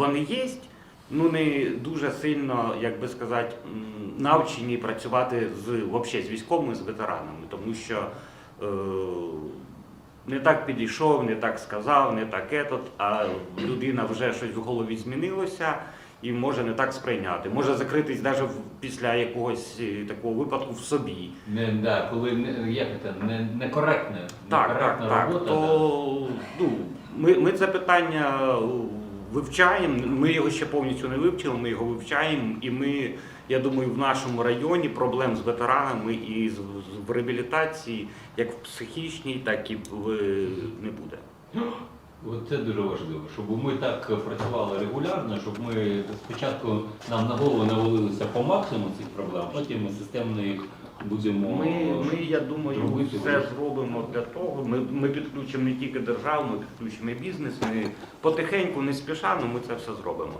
Вони є, ну не дуже сильно, як би сказати, навчені працювати з, вообще, з військовими, з ветеранами, тому що е, не так підійшов, не так сказав, не так етот, а людина вже щось в голові змінилося і може не так сприйняти. Може закритись навіть після якогось е, такого випадку в собі. Не, да, коли не, як це, не, некоректне, Так, так, некоректна так. робота. То, ну, ми, ми це питання вивчаємо. Ми його ще повністю не вивчили, ми його вивчаємо, і ми, я думаю, в нашому районі проблем з ветеранами і в реабілітації, як в психічній, так і в не буде. Це дуже важливо, щоб ми так працювали регулярно, щоб ми спочатку нам на голову навалилися по максимуму цих проблем, потім системно їх будемо. Ми, ми я думаю, робити все зробимо для того. Ми, ми підключимо не тільки державу, ми підключимо і бізнес. Ми потихеньку, не спіша, але ми це все зробимо.